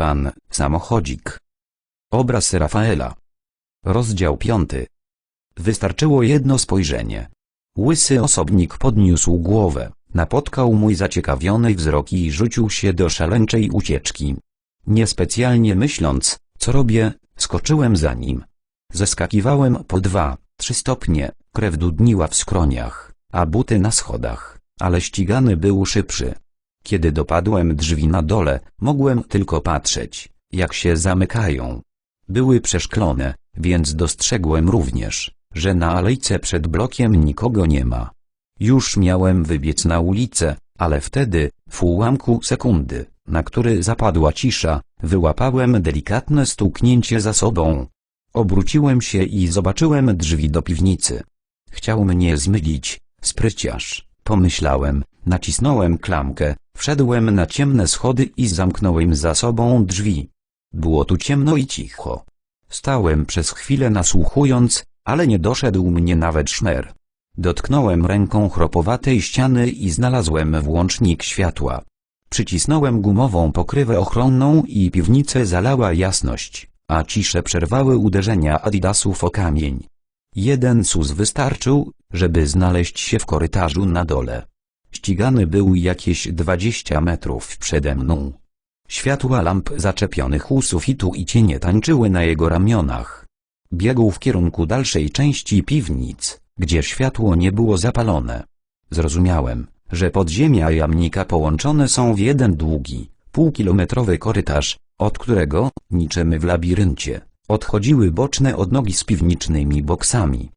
pan, samochodzik. Obraz Rafaela. Rozdział piąty. Wystarczyło jedno spojrzenie. Łysy osobnik podniósł głowę, napotkał mój zaciekawiony wzrok i rzucił się do szaleńczej ucieczki. Niespecjalnie myśląc, co robię, skoczyłem za nim. Zeskakiwałem po dwa, trzy stopnie, krew dudniła w skroniach, a buty na schodach, ale ścigany był szybszy. Kiedy dopadłem drzwi na dole, mogłem tylko patrzeć, jak się zamykają. Były przeszklone, więc dostrzegłem również, że na alejce przed blokiem nikogo nie ma. Już miałem wybiec na ulicę, ale wtedy, w ułamku sekundy, na który zapadła cisza, wyłapałem delikatne stuknięcie za sobą. Obróciłem się i zobaczyłem drzwi do piwnicy. Chciał mnie zmylić, spryciarz, pomyślałem, nacisnąłem klamkę, wszedłem na ciemne schody i zamknąłem za sobą drzwi. Było tu ciemno i cicho. Stałem przez chwilę nasłuchując, ale nie doszedł mnie nawet szmer. Dotknąłem ręką chropowatej ściany i znalazłem włącznik światła. Przycisnąłem gumową pokrywę ochronną i piwnicę zalała jasność, a ciszę przerwały uderzenia adidasów o kamień. Jeden sus wystarczył, żeby znaleźć się w korytarzu na dole. Ścigany był jakieś dwadzieścia metrów przede mną. Światła lamp zaczepionych u sufitu i cienie tańczyły na jego ramionach. Biegł w kierunku dalszej części piwnic, gdzie światło nie było zapalone. Zrozumiałem, że podziemia jamnika połączone są w jeden długi, półkilometrowy korytarz, od którego, niczym w labiryncie, odchodziły boczne odnogi z piwnicznymi boksami.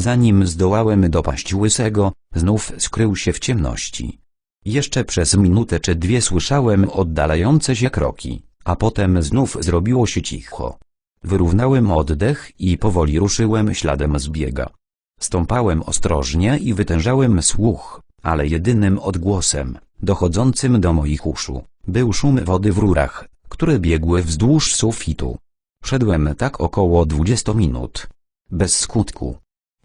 Zanim zdołałem dopaść łysego, znów skrył się w ciemności. Jeszcze przez minutę czy dwie słyszałem oddalające się kroki, a potem znów zrobiło się cicho. Wyrównałem oddech i powoli ruszyłem śladem zbiega. Stąpałem ostrożnie i wytężałem słuch, ale jedynym odgłosem, dochodzącym do moich uszu, był szum wody w rurach, które biegły wzdłuż sufitu. Szedłem tak około dwudziestu minut. Bez skutku.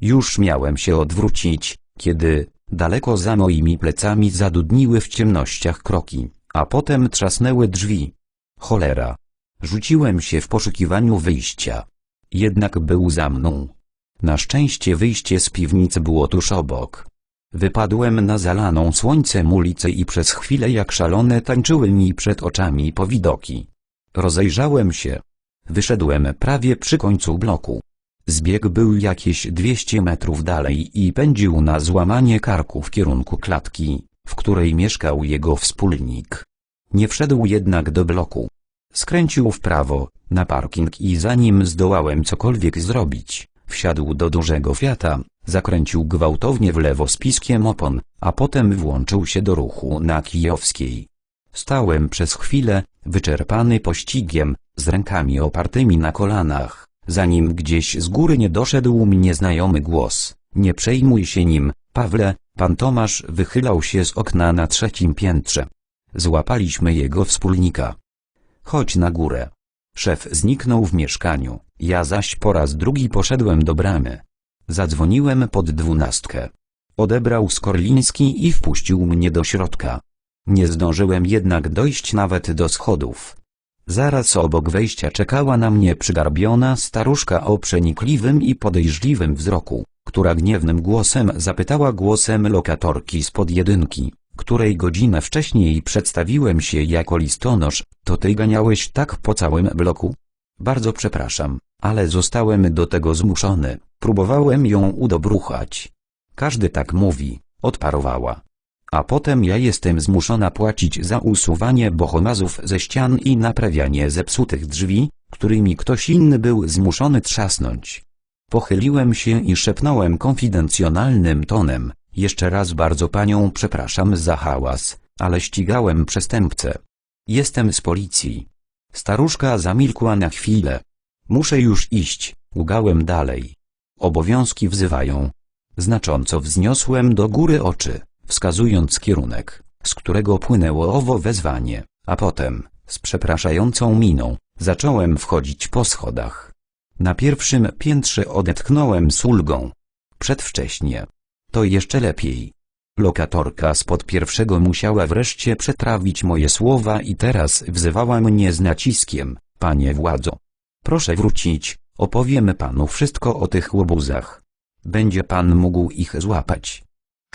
Już miałem się odwrócić, kiedy, daleko za moimi plecami zadudniły w ciemnościach kroki, a potem trzasnęły drzwi. Cholera. Rzuciłem się w poszukiwaniu wyjścia. Jednak był za mną. Na szczęście wyjście z piwnicy było tuż obok. Wypadłem na zalaną słońcem ulicę i przez chwilę jak szalone tańczyły mi przed oczami powidoki. Rozejrzałem się. Wyszedłem prawie przy końcu bloku. Zbieg był jakieś 200 metrów dalej i pędził na złamanie karku w kierunku klatki, w której mieszkał jego wspólnik. Nie wszedł jednak do bloku. Skręcił w prawo, na parking i zanim zdołałem cokolwiek zrobić, wsiadł do dużego Fiata, zakręcił gwałtownie w lewo z piskiem opon, a potem włączył się do ruchu na Kijowskiej. Stałem przez chwilę, wyczerpany pościgiem, z rękami opartymi na kolanach, zanim gdzieś z góry nie doszedł mnie znajomy głos. Nie przejmuj się nim, Pawle, pan Tomasz wychylał się z okna na trzecim piętrze. Złapaliśmy jego wspólnika. Chodź na górę. Szef zniknął w mieszkaniu, ja zaś po raz drugi poszedłem do bramy. Zadzwoniłem pod dwunastkę. Odebrał Skorliński i wpuścił mnie do środka. Nie zdążyłem jednak dojść nawet do schodów. Zaraz obok wejścia czekała na mnie przygarbiona staruszka o przenikliwym i podejrzliwym wzroku, która gniewnym głosem zapytała głosem lokatorki spod jedynki, której godzinę wcześniej przedstawiłem się jako listonosz, to ty ganiałeś tak po całym bloku? Bardzo przepraszam, ale zostałem do tego zmuszony, próbowałem ją udobruchać. Każdy tak mówi, odparowała. A potem ja jestem zmuszona płacić za usuwanie bohomazów ze ścian i naprawianie zepsutych drzwi, którymi ktoś inny był zmuszony trzasnąć. Pochyliłem się i szepnąłem konfidencjonalnym tonem, jeszcze raz bardzo panią przepraszam za hałas, ale ścigałem przestępcę. Jestem z policji. Staruszka zamilkła na chwilę. Muszę już iść, ugałem dalej. Obowiązki wzywają. Znacząco wzniosłem do góry oczy, wskazując kierunek, z którego płynęło owo wezwanie, a potem, z przepraszającą miną, zacząłem wchodzić po schodach. Na pierwszym piętrze odetchnąłem z ulgą. Przedwcześnie. To jeszcze lepiej. Lokatorka spod pierwszego musiała wreszcie przetrawić moje słowa i teraz wzywała mnie z naciskiem, panie władzo. Proszę wrócić, opowiemy panu wszystko o tych łobuzach. Będzie pan mógł ich złapać.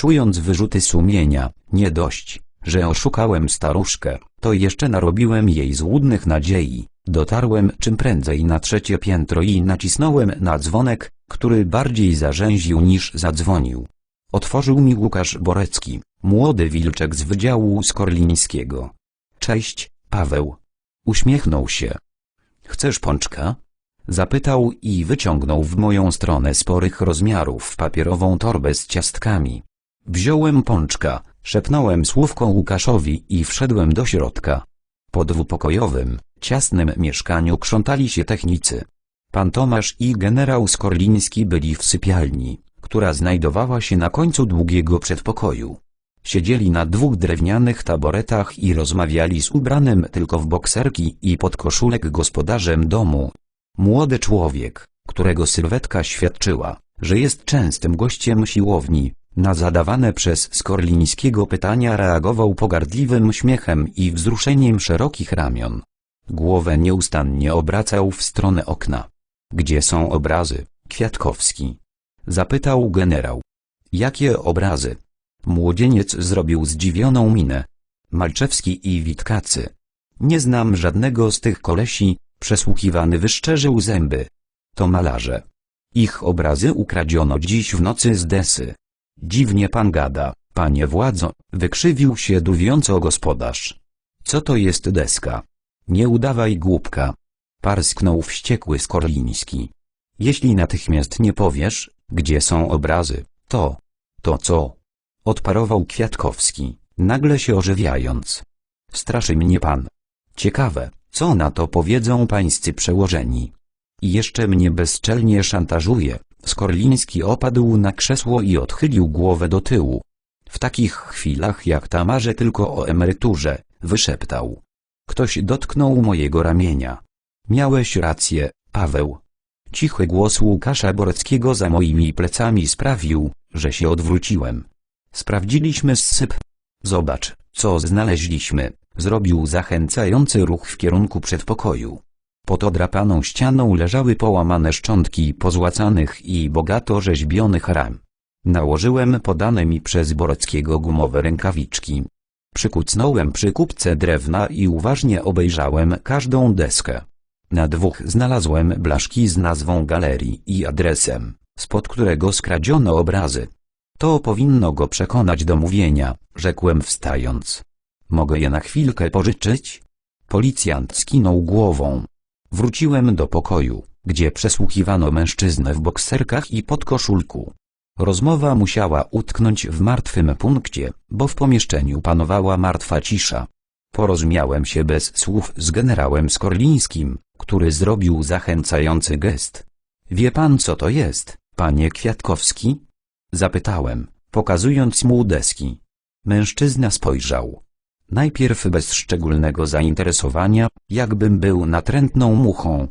Czując wyrzuty sumienia, nie dość, że oszukałem staruszkę, to jeszcze narobiłem jej złudnych nadziei. Dotarłem czym prędzej na trzecie piętro i nacisnąłem na dzwonek, który bardziej zarzęził niż zadzwonił. Otworzył mi Łukasz Borecki, młody wilczek z Wydziału Skorlińskiego. Cześć, Paweł. Uśmiechnął się. Chcesz pączka? Zapytał i wyciągnął w moją stronę sporych rozmiarów papierową torbę z ciastkami. Wziąłem pączka, szepnąłem słówko Łukaszowi i wszedłem do środka. Po dwupokojowym, ciasnym mieszkaniu krzątali się technicy. Pan Tomasz i generał Skorliński byli w sypialni, która znajdowała się na końcu długiego przedpokoju. Siedzieli na dwóch drewnianych taboretach i rozmawiali z ubranym tylko w bokserki i podkoszulek gospodarzem domu. Młody człowiek, którego sylwetka świadczyła, że jest częstym gościem siłowni, na zadawane przez Skorlińskiego pytania reagował pogardliwym śmiechem i wzruszeniem szerokich ramion. Głowę nieustannie obracał w stronę okna. Gdzie są obrazy, Kwiatkowski? Zapytał generał. Jakie obrazy? Młodzieniec zrobił zdziwioną minę. Malczewski i Witkacy. Nie znam żadnego z tych kolesi, przesłuchiwany wyszczerzył zęby. To malarze. Ich obrazy ukradziono dziś w nocy z desy. Dziwnie pan gada, panie władzo, wykrzywił się duwiąco gospodarz. Co to jest deska? Nie udawaj głupka. Parsknął wściekły Skorliński. Jeśli natychmiast nie powiesz, gdzie są obrazy, to... To co? Odparował Kwiatkowski, nagle się ożywiając. Straszy mnie pan. Ciekawe, co na to powiedzą pańscy przełożeni. I jeszcze mnie bezczelnie szantażuje. Skorliński opadł na krzesło i odchylił głowę do tyłu. W takich chwilach jak ta marzę tylko o emeryturze, wyszeptał. Ktoś dotknął mojego ramienia. Miałeś rację, Paweł. Cichy głos Łukasza Boreckiego za moimi plecami sprawił, że się odwróciłem. Sprawdziliśmy zsyp. Zobacz, co znaleźliśmy. Zrobił zachęcający ruch w kierunku przedpokoju. Pod odrapaną ścianą leżały połamane szczątki pozłacanych i bogato rzeźbionych ram. Nałożyłem podane mi przez Boreckiego gumowe rękawiczki. Przykucnąłem przy kupce drewna i uważnie obejrzałem każdą deskę. Na dwóch znalazłem blaszki z nazwą galerii i adresem, spod którego skradziono obrazy. To powinno go przekonać do mówienia, rzekłem wstając. Mogę je na chwilkę pożyczyć? Policjant skinął głową. Wróciłem do pokoju, gdzie przesłuchiwano mężczyznę w bokserkach i podkoszulku. Rozmowa musiała utknąć w martwym punkcie, bo w pomieszczeniu panowała martwa cisza. Porozumiałem się bez słów z generałem Skorlińskim, który zrobił zachęcający gest. Wie pan co to jest, panie Kwiatkowski? Zapytałem, pokazując mu deski. Mężczyzna spojrzał. Najpierw bez szczególnego zainteresowania, jakbym był natrętną muchą.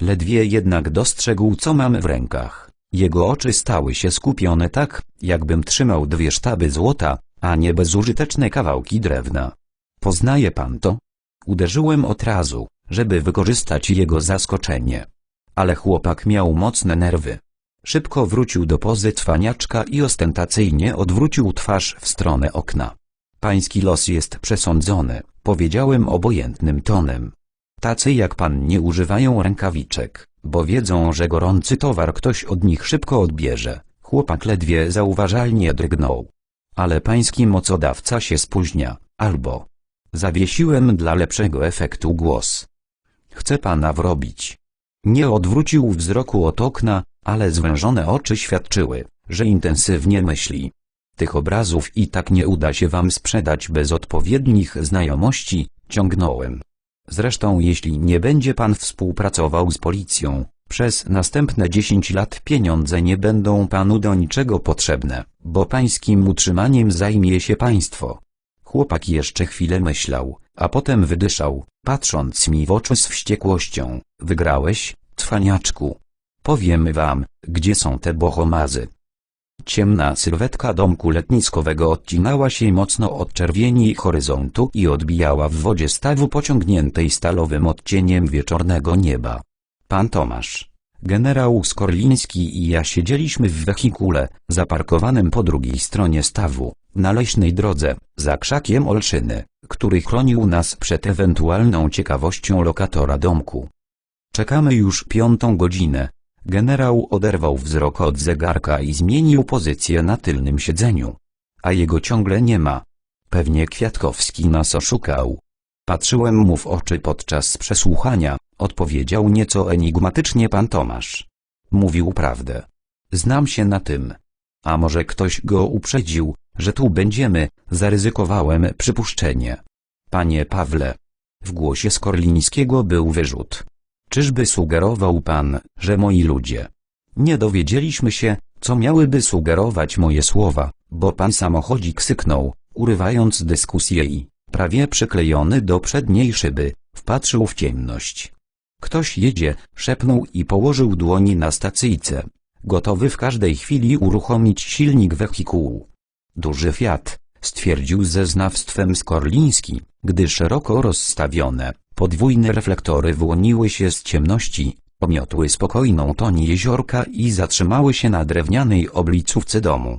Ledwie jednak dostrzegł co mam w rękach. Jego oczy stały się skupione tak, jakbym trzymał dwie sztaby złota, a nie bezużyteczne kawałki drewna. Poznaje pan to? Uderzyłem od razu, żeby wykorzystać jego zaskoczenie. Ale chłopak miał mocne nerwy. Szybko wrócił do pozy cwaniaczka i ostentacyjnie odwrócił twarz w stronę okna. Pański los jest przesądzony, powiedziałem obojętnym tonem. Tacy jak pan nie używają rękawiczek, bo wiedzą, że gorący towar ktoś od nich szybko odbierze. Chłopak ledwie zauważalnie drgnął. Ale pański mocodawca się spóźnia, albo... Zawiesiłem dla lepszego efektu głos. Chce pana wrobić. Nie odwrócił wzroku od okna, ale zwężone oczy świadczyły, że intensywnie myśli. Tych obrazów i tak nie uda się wam sprzedać bez odpowiednich znajomości, ciągnąłem. Zresztą jeśli nie będzie pan współpracował z policją, przez następne 10 lat pieniądze nie będą panu do niczego potrzebne, bo pańskim utrzymaniem zajmie się państwo. Chłopak jeszcze chwilę myślał, a potem wydyszał, patrząc mi w oczy z wściekłością. Wygrałeś, cwaniaczku. Powiem wam, gdzie są te bohomazy. Ciemna sylwetka domku letniskowego odcinała się mocno od czerwieni horyzontu i odbijała w wodzie stawu pociągniętej stalowym odcieniem wieczornego nieba. Pan Tomasz, generał Skorliński i ja siedzieliśmy w wehikule, zaparkowanym po drugiej stronie stawu, na leśnej drodze, za krzakiem olszyny, który chronił nas przed ewentualną ciekawością lokatora domku. Czekamy już piątą godzinę. Generał oderwał wzrok od zegarka i zmienił pozycję na tylnym siedzeniu. A jego ciągle nie ma. Pewnie Kwiatkowski nas oszukał. Patrzyłem mu w oczy podczas przesłuchania, odpowiedział nieco enigmatycznie pan Tomasz. Mówił prawdę. Znam się na tym. A może ktoś go uprzedził, że tu będziemy, zaryzykowałem przypuszczenie. Panie Pawle. W głosie Skorlińskiego był wyrzut. Czyżby sugerował pan, że moi ludzie? Nie dowiedzieliśmy się, co miałyby sugerować moje słowa, bo pan samochodzik syknął, urywając dyskusję i, prawie przyklejony do przedniej szyby, wpatrzył w ciemność. Ktoś jedzie, szepnął i położył dłoni na stacyjce, gotowy w każdej chwili uruchomić silnik wehikułu. Duży Fiat, stwierdził ze znawstwem Skorliński, gdy szeroko rozstawione, podwójne reflektory wyłoniły się z ciemności, pomiotły spokojną toń jeziorka i zatrzymały się na drewnianej oblicówce domu.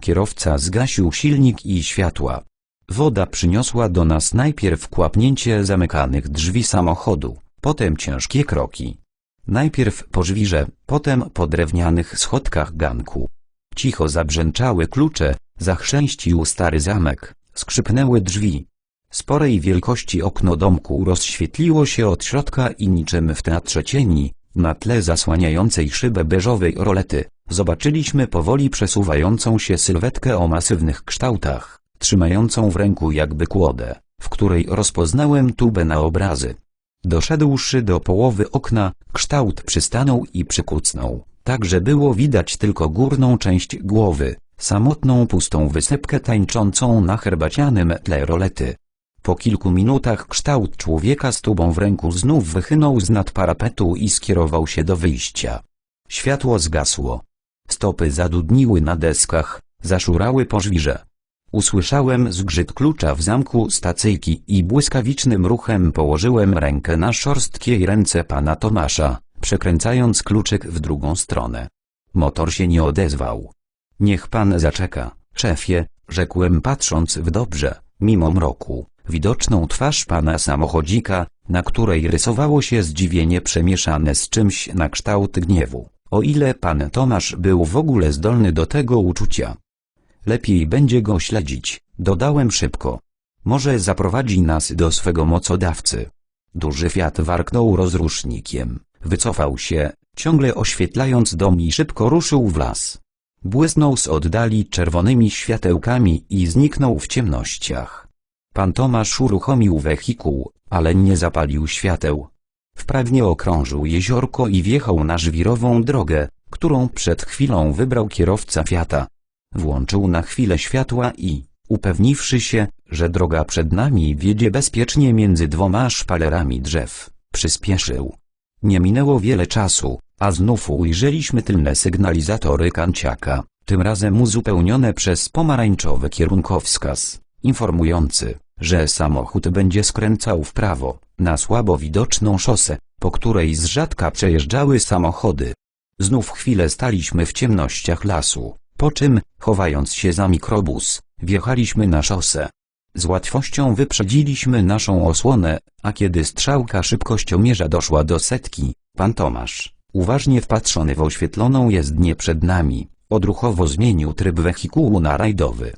Kierowca zgasił silnik i światła. Woda przyniosła do nas najpierw kłapnięcie zamykanych drzwi samochodu, potem ciężkie kroki. Najpierw po żwirze, potem po drewnianych schodkach ganku. Cicho zabrzęczały klucze, zachrzęścił stary zamek, skrzypnęły drzwi. Sporej wielkości okno domku rozświetliło się od środka i niczym w teatrze cieni, na tle zasłaniającej szybę beżowej rolety, zobaczyliśmy powoli przesuwającą się sylwetkę o masywnych kształtach, trzymającą w ręku jakby kłodę, w której rozpoznałem tubę na obrazy. Doszedłszy do połowy okna, kształt przystanął i przykucnął, tak że było widać tylko górną część głowy, samotną pustą wysepkę tańczącą na herbacianym tle rolety. Po kilku minutach kształt człowieka z tubą w ręku znów wychynął z nad parapetu i skierował się do wyjścia. Światło zgasło. Stopy zadudniły na deskach, zaszurały po żwirze. Usłyszałem zgrzyt klucza w zamku stacyjki i błyskawicznym ruchem położyłem rękę na szorstkiej ręce pana Tomasza, przekręcając kluczyk w drugą stronę. Motor się nie odezwał. Niech pan zaczeka, szefie, rzekłem patrząc w dobrze, mimo mroku, widoczną twarz pana samochodzika, na której rysowało się zdziwienie przemieszane z czymś na kształt gniewu, o ile pan Tomasz był w ogóle zdolny do tego uczucia. Lepiej będzie go śledzić, dodałem szybko. Może zaprowadzi nas do swego mocodawcy. Duży Fiat warknął rozrusznikiem, wycofał się, ciągle oświetlając dom i szybko ruszył w las. Błysnął z oddali czerwonymi światełkami i zniknął w ciemnościach. Pan Tomasz uruchomił wehikuł, ale nie zapalił świateł. Wprawnie okrążył jeziorko i wjechał na żwirową drogę, którą przed chwilą wybrał kierowca Fiata. Włączył na chwilę światła i, upewniwszy się, że droga przed nami wiedzie bezpiecznie między dwoma szpalerami drzew, przyspieszył. Nie minęło wiele czasu, a znów ujrzeliśmy tylne sygnalizatory kanciaka, tym razem uzupełnione przez pomarańczowy kierunkowskaz, informujący, że samochód będzie skręcał w prawo, na słabo widoczną szosę, po której z rzadka przejeżdżały samochody. Znów chwilę staliśmy w ciemnościach lasu, po czym, chowając się za mikrobus, wjechaliśmy na szosę. Z łatwością wyprzedziliśmy naszą osłonę, a kiedy strzałka szybkościomierza doszła do setki, pan Tomasz, uważnie wpatrzony w oświetloną jezdnię przed nami, odruchowo zmienił tryb wehikułu na rajdowy.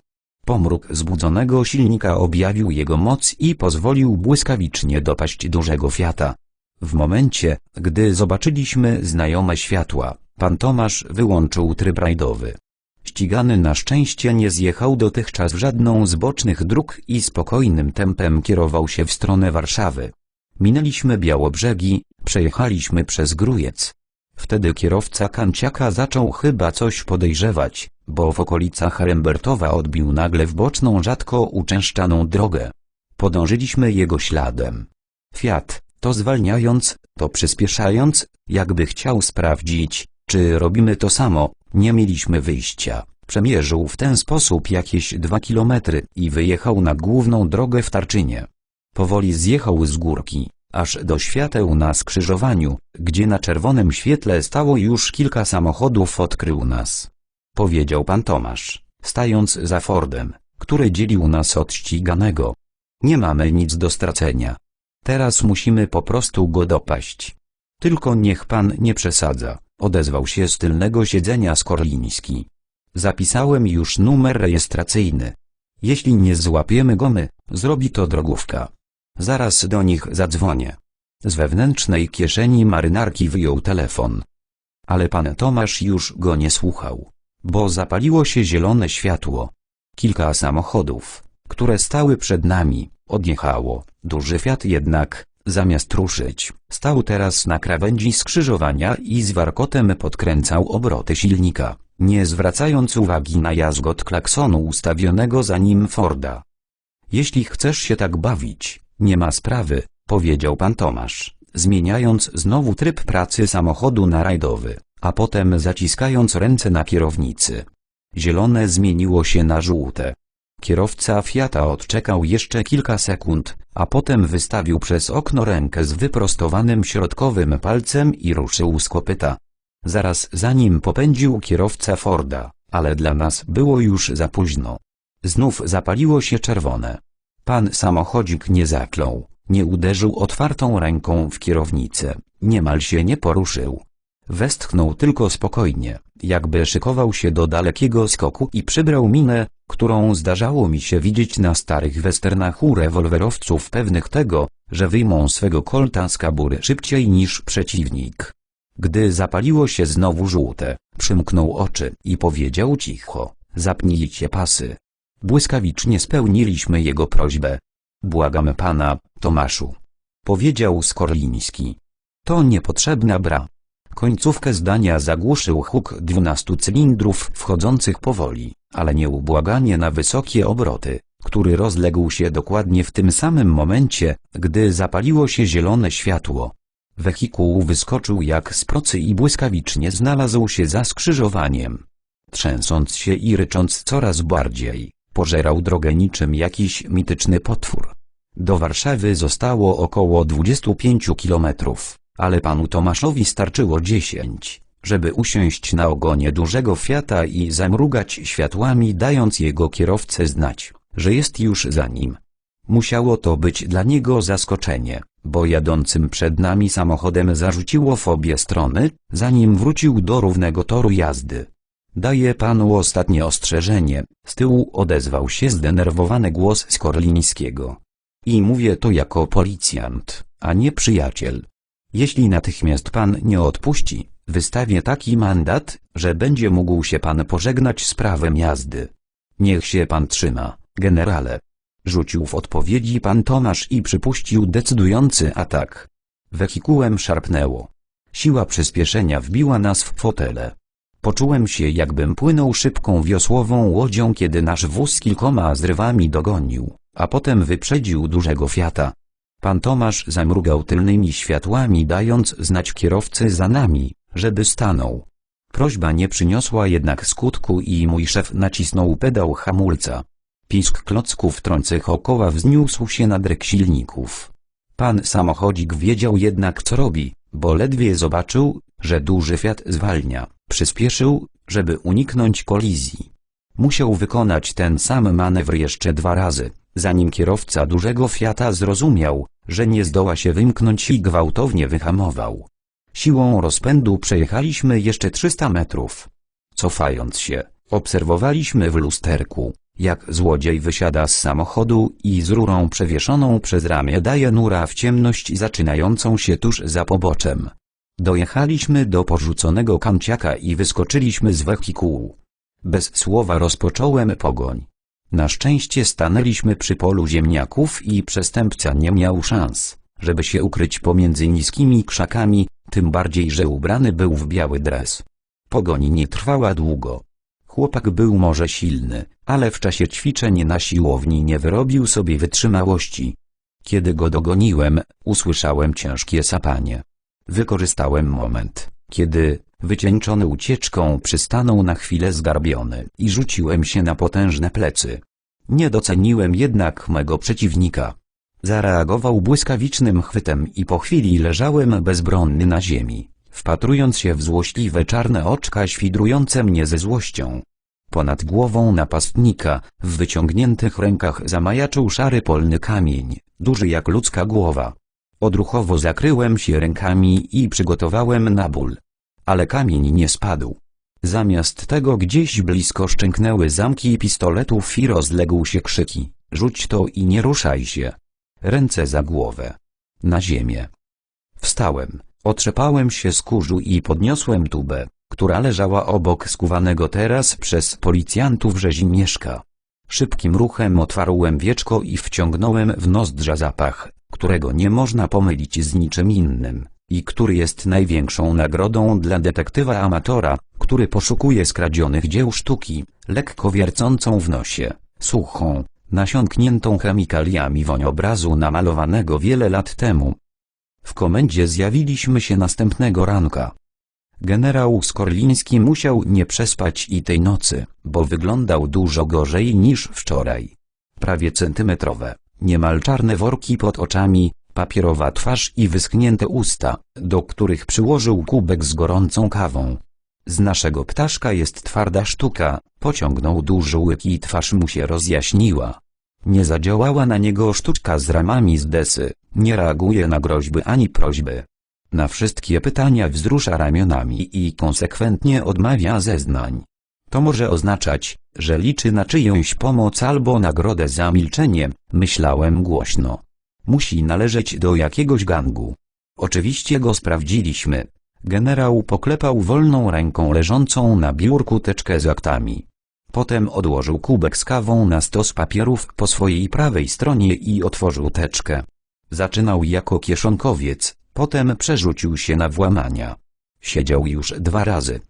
Pomruk zbudzonego silnika objawił jego moc i pozwolił błyskawicznie dopaść dużego Fiata. W momencie, gdy zobaczyliśmy znajome światła, pan Tomasz wyłączył tryb rajdowy. Ścigany na szczęście nie zjechał dotychczas w żadną z bocznych dróg i spokojnym tempem kierował się w stronę Warszawy. Minęliśmy Białobrzegi, przejechaliśmy przez Grujec. Wtedy kierowca Kanciaka zaczął chyba coś podejrzewać, bo w okolicach Rembertowa odbił nagle w boczną rzadko uczęszczaną drogę. Podążyliśmy jego śladem. Fiat, to zwalniając, to przyspieszając, jakby chciał sprawdzić, czy robimy to samo, nie mieliśmy wyjścia. Przemierzył w ten sposób jakieś dwa kilometry i wyjechał na główną drogę w Tarczynie. Powoli zjechał z górki, aż do świateł na skrzyżowaniu, gdzie na czerwonym świetle stało już kilka samochodów odkrył nas. Powiedział pan Tomasz, stając za Fordem, który dzielił nas od ściganego. Nie mamy nic do stracenia. Teraz musimy po prostu go dopaść. Tylko niech pan nie przesadza, odezwał się z tylnego siedzenia Skorliński. Zapisałem już numer rejestracyjny. Jeśli nie złapiemy go my, zrobi to drogówka. Zaraz do nich zadzwonię. Z wewnętrznej kieszeni marynarki wyjął telefon. Ale pan Tomasz już go nie słuchał, bo zapaliło się zielone światło. Kilka samochodów, które stały przed nami, odjechało. Duży Fiat jednak, zamiast ruszyć, stał teraz na krawędzi skrzyżowania i z warkotem podkręcał obroty silnika, nie zwracając uwagi na jazgot klaksonu ustawionego za nim Forda. Jeśli chcesz się tak bawić, nie ma sprawy, powiedział pan Tomasz, zmieniając znowu tryb pracy samochodu na rajdowy, a potem zaciskając ręce na kierownicy. Zielone zmieniło się na żółte. Kierowca Fiata odczekał jeszcze kilka sekund, a potem wystawił przez okno rękę z wyprostowanym środkowym palcem i ruszył z kopyta. Zaraz za nim popędził kierowca Forda, ale dla nas było już za późno. Znów zapaliło się czerwone. Pan samochodzik nie zaklął, nie uderzył otwartą ręką w kierownicę, niemal się nie poruszył. Westchnął tylko spokojnie, jakby szykował się do dalekiego skoku i przybrał minę, którą zdarzało mi się widzieć na starych westernach u rewolwerowców pewnych tego, że wyjmą swego kolta z kabury szybciej niż przeciwnik. Gdy zapaliło się znowu żółte, przymknął oczy i powiedział cicho, zapnijcie pasy. Błyskawicznie spełniliśmy jego prośbę. Błagamy pana, Tomaszu. Powiedział Skorliński. To niepotrzebna bra. Końcówkę zdania zagłuszył huk dwunastu cylindrów wchodzących powoli, ale nieubłaganie na wysokie obroty, który rozległ się dokładnie w tym samym momencie, gdy zapaliło się zielone światło. Wehikuł wyskoczył jak z procy i błyskawicznie znalazł się za skrzyżowaniem. Trzęsąc się i rycząc coraz bardziej, pożerał drogę niczym jakiś mityczny potwór. Do Warszawy zostało około 25 kilometrów, ale panu Tomaszowi starczyło 10, żeby usiąść na ogonie dużego Fiata i zamrugać światłami dając jego kierowcę znać, że jest już za nim. Musiało to być dla niego zaskoczenie, bo jadącym przed nami samochodem zarzuciło w obie strony, zanim wrócił do równego toru jazdy. Daję panu ostatnie ostrzeżenie, z tyłu odezwał się zdenerwowany głos Skorlińskiego. I mówię to jako policjant, a nie przyjaciel. Jeśli natychmiast pan nie odpuści, wystawię taki mandat, że będzie mógł się pan pożegnać z prawem jazdy. Niech się pan trzyma, generale. Rzucił w odpowiedzi pan Tomasz i przypuścił decydujący atak. Wehikułem szarpnęło. Siła przyspieszenia wbiła nas w fotele. Poczułem się jakbym płynął szybką wiosłową łodzią kiedy nasz wóz kilkoma zrywami dogonił, a potem wyprzedził dużego Fiata. Pan Tomasz zamrugał tylnymi światłami dając znać kierowcy za nami, żeby stanął. Prośba nie przyniosła jednak skutku i mój szef nacisnął pedał hamulca. Pisk klocków trących okoła wzniósł się nad ryk silników. Pan samochodzik wiedział jednak co robi, bo ledwie zobaczył, że duży Fiat zwalnia, przyspieszył, żeby uniknąć kolizji. Musiał wykonać ten sam manewr jeszcze dwa razy, zanim kierowca dużego Fiata zrozumiał, że nie zdoła się wymknąć i gwałtownie wyhamował. Siłą rozpędu przejechaliśmy jeszcze 300 metrów. Cofając się, obserwowaliśmy w lusterku, jak złodziej wysiada z samochodu i z rurą przewieszoną przez ramię daje nura w ciemność zaczynającą się tuż za poboczem. Dojechaliśmy do porzuconego kanciaka i wyskoczyliśmy z wehikułu. Bez słowa rozpocząłem pogoń. Na szczęście stanęliśmy przy polu ziemniaków i przestępca nie miał szans, żeby się ukryć pomiędzy niskimi krzakami, tym bardziej, że ubrany był w biały dres. Pogoń nie trwała długo. Chłopak był może silny, ale w czasie ćwiczeń na siłowni nie wyrobił sobie wytrzymałości. Kiedy go dogoniłem, usłyszałem ciężkie sapanie. Wykorzystałem moment, kiedy, wycieńczony ucieczką, przystanął na chwilę zgarbiony i rzuciłem się na potężne plecy. Nie doceniłem jednak mego przeciwnika. Zareagował błyskawicznym chwytem i po chwili leżałem bezbronny na ziemi, wpatrując się w złośliwe czarne oczka świdrujące mnie ze złością. Ponad głową napastnika, w wyciągniętych rękach zamajaczył szary polny kamień, duży jak ludzka głowa. Odruchowo zakryłem się rękami i przygotowałem na ból. Ale kamień nie spadł. Zamiast tego gdzieś blisko szczęknęły zamki pistoletów i rozległ się krzyki. Rzuć to i nie ruszaj się. Ręce za głowę. Na ziemię. Wstałem, otrzepałem się z kurzu i podniosłem tubę, która leżała obok skuwanego teraz przez policjantów rzezimieszka. Szybkim ruchem otwarłem wieczko i wciągnąłem w nozdrza zapach, którego nie można pomylić z niczym innym, i który jest największą nagrodą dla detektywa amatora, który poszukuje skradzionych dzieł sztuki, lekko wiercącą w nosie, suchą, nasiąkniętą chemikaliami woń obrazu namalowanego wiele lat temu. W komendzie zjawiliśmy się następnego ranka. Generał Skorliński musiał nie przespać i tej nocy, bo wyglądał dużo gorzej niż wczoraj. Prawie centymetrowe, niemal czarne worki pod oczami, papierowa twarz i wyschnięte usta, do których przyłożył kubek z gorącą kawą. Z naszego ptaszka jest twarda sztuka, pociągnął duży łyk i twarz mu się rozjaśniła. Nie zadziałała na niego sztuczka z ramami z desy, nie reaguje na groźby ani prośby. Na wszystkie pytania wzrusza ramionami i konsekwentnie odmawia zeznań. To może oznaczać, że liczy na czyjąś pomoc albo nagrodę za milczenie, myślałem głośno. Musi należeć do jakiegoś gangu. Oczywiście go sprawdziliśmy. Generał poklepał wolną ręką leżącą na biurku teczkę z aktami. Potem odłożył kubek z kawą na stos papierów po swojej prawej stronie i otworzył teczkę. Zaczynał jako kieszonkowiec, potem przerzucił się na włamania. Siedział już dwa razy.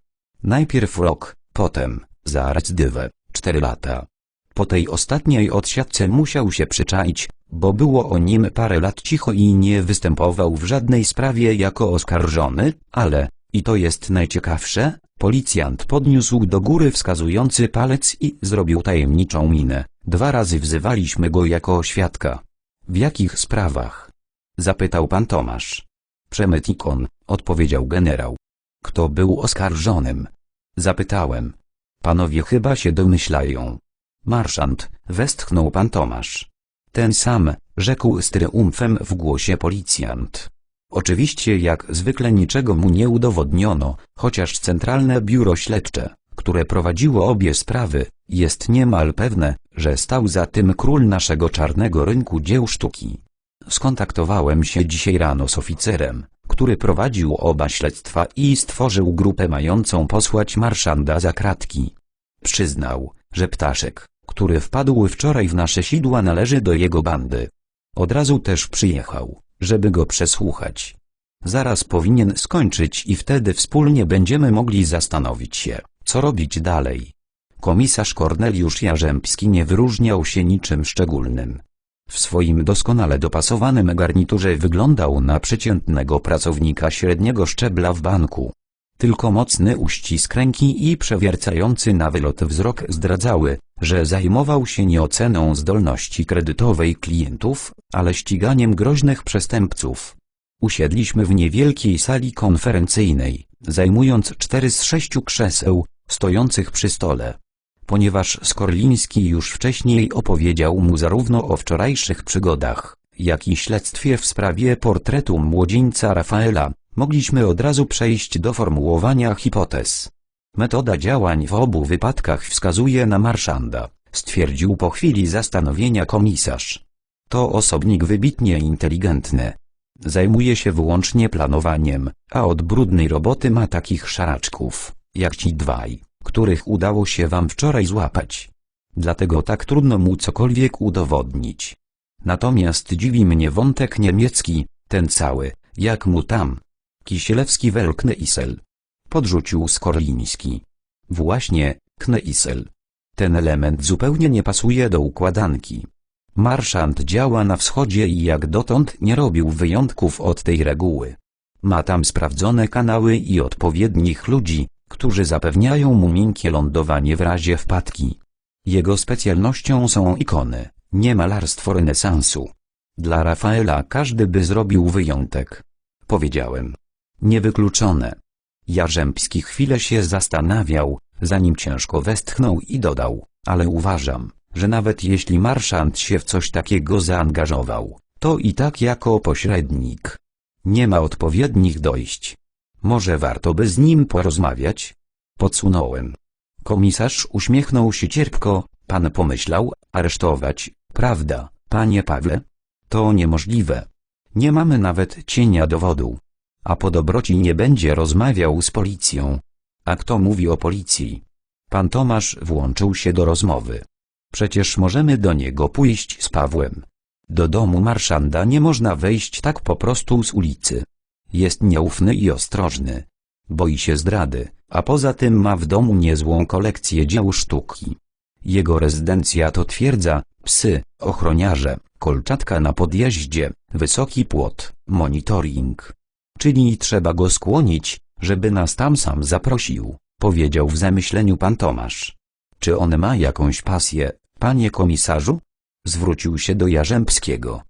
Najpierw rok, potem, za recydywę, cztery lata. Po tej ostatniej odsiadce musiał się przyczaić, bo było o nim parę lat cicho i nie występował w żadnej sprawie jako oskarżony, ale, i to jest najciekawsze, policjant podniósł do góry wskazujący palec i zrobił tajemniczą minę. Dwa razy wzywaliśmy go jako świadka. W jakich sprawach? Zapytał pan Tomasz. Przemytikon, odpowiedział generał. Kto był oskarżonym? Zapytałem. Panowie chyba się domyślają. Marszant, westchnął pan Tomasz. Ten sam, rzekł z triumfem w głosie policjant. Oczywiście jak zwykle niczego mu nie udowodniono, chociaż Centralne Biuro Śledcze, które prowadziło obie sprawy, jest niemal pewne, że stał za tym król naszego czarnego rynku dzieł sztuki. Skontaktowałem się dzisiaj rano z oficerem, który prowadził oba śledztwa i stworzył grupę mającą posłać marszanda za kratki. Przyznał, że ptaszek, który wpadł wczoraj w nasze sidła należy do jego bandy. Od razu też przyjechał, żeby go przesłuchać. Zaraz powinien skończyć i wtedy wspólnie będziemy mogli zastanowić się, co robić dalej. Komisarz Korneliusz Jarzębski nie wyróżniał się niczym szczególnym. W swoim doskonale dopasowanym garniturze wyglądał na przeciętnego pracownika średniego szczebla w banku. Tylko mocny uścisk ręki i przewiercający na wylot wzrok zdradzały, że zajmował się nie oceną zdolności kredytowej klientów, ale ściganiem groźnych przestępców. Usiedliśmy w niewielkiej sali konferencyjnej, zajmując cztery z sześciu krzeseł, stojących przy stole. Ponieważ Skorliński już wcześniej opowiedział mu zarówno o wczorajszych przygodach, jak i śledztwie w sprawie portretu młodzieńca Rafaela, mogliśmy od razu przejść do formułowania hipotez. Metoda działań w obu wypadkach wskazuje na marszanda, stwierdził po chwili zastanowienia komisarz. To osobnik wybitnie inteligentny. Zajmuje się wyłącznie planowaniem, a od brudnej roboty ma takich szaraczków, jak ci dwaj, których udało się wam wczoraj złapać. Dlatego tak trudno mu cokolwiek udowodnić. Natomiast dziwi mnie wątek niemiecki, ten cały, jak mu tam. Kisielewski Welkneisel. Podrzucił Skorliński. Właśnie, Kneisel. Ten element zupełnie nie pasuje do układanki. Marszant działa na wschodzie i jak dotąd nie robił wyjątków od tej reguły. Ma tam sprawdzone kanały i odpowiednich ludzi, którzy zapewniają mu miękkie lądowanie w razie wpadki. Jego specjalnością są ikony, nie malarstwo renesansu. Dla Rafaela każdy by zrobił wyjątek. Powiedziałem. Niewykluczone. Jarzębski chwilę się zastanawiał, zanim ciężko westchnął i dodał, ale uważam, że nawet jeśli marszant się w coś takiego zaangażował, to i tak jako pośrednik. Nie ma odpowiednich dojść. Może warto by z nim porozmawiać? Podsunąłem. Komisarz uśmiechnął się cierpko, pan pomyślał, aresztować, prawda, panie Pawle? To niemożliwe. Nie mamy nawet cienia dowodu. A po dobroci nie będzie rozmawiał z policją. A kto mówi o policji? Pan Tomasz włączył się do rozmowy. Przecież możemy do niego pójść z Pawłem. Do domu marszanda nie można wejść tak po prostu z ulicy. Jest nieufny i ostrożny. Boi się zdrady, a poza tym ma w domu niezłą kolekcję dzieł sztuki. Jego rezydencja to twierdza, psy, ochroniarze, kolczatka na podjeździe, wysoki płot, monitoring. Czyli trzeba go skłonić, żeby nas tam sam zaprosił, powiedział w zamyśleniu pan Tomasz. Czy on ma jakąś pasję, panie komisarzu? Zwrócił się do Jarzębskiego.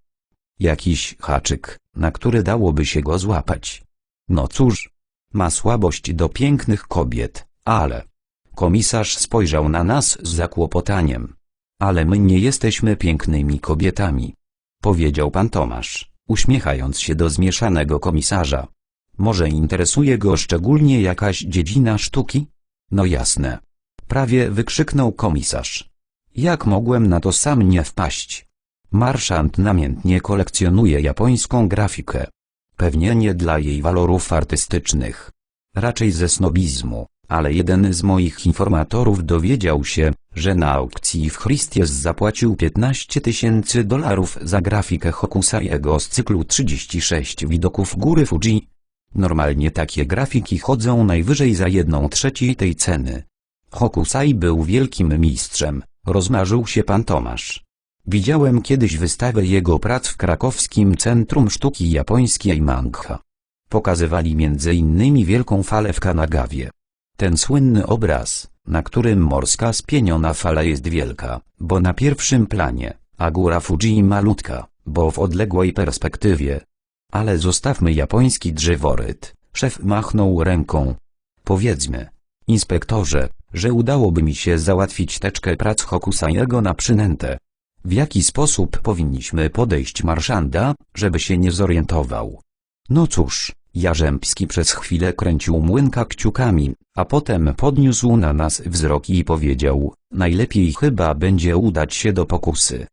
Jakiś haczyk, na który dałoby się go złapać. No cóż, ma słabość do pięknych kobiet, ale... Komisarz spojrzał na nas z zakłopotaniem. Ale my nie jesteśmy pięknymi kobietami. Powiedział pan Tomasz, uśmiechając się do zmieszanego komisarza. Może interesuje go szczególnie jakaś dziedzina sztuki? No jasne. Prawie wykrzyknął komisarz. Jak mogłem na to sam nie wpaść? Marszant namiętnie kolekcjonuje japońską grafikę. Pewnie nie dla jej walorów artystycznych. Raczej ze snobizmu, ale jeden z moich informatorów dowiedział się, że na aukcji w Christies zapłacił 15 tysięcy dolarów za grafikę Hokusaiego z cyklu 36 widoków góry Fuji. Normalnie takie grafiki chodzą najwyżej za jedną trzeciej tej ceny. Hokusai był wielkim mistrzem, rozmarzył się pan Tomasz. Widziałem kiedyś wystawę jego prac w krakowskim Centrum Sztuki Japońskiej Mangha. Pokazywali innymi wielką falę w Kanagawie. Ten słynny obraz, na którym morska spieniona fala jest wielka, bo na pierwszym planie, a góra Fuji malutka, bo w odległej perspektywie. Ale zostawmy japoński drzeworyt, szef machnął ręką. Powiedzmy, inspektorze, że udałoby mi się załatwić teczkę prac Hokusaiego na przynętę. W jaki sposób powinniśmy podejść marszanda, żeby się nie zorientował? No cóż, Jarzębski przez chwilę kręcił młynka kciukami, a potem podniósł na nas wzrok i powiedział, najlepiej chyba będzie udać się do pokusy.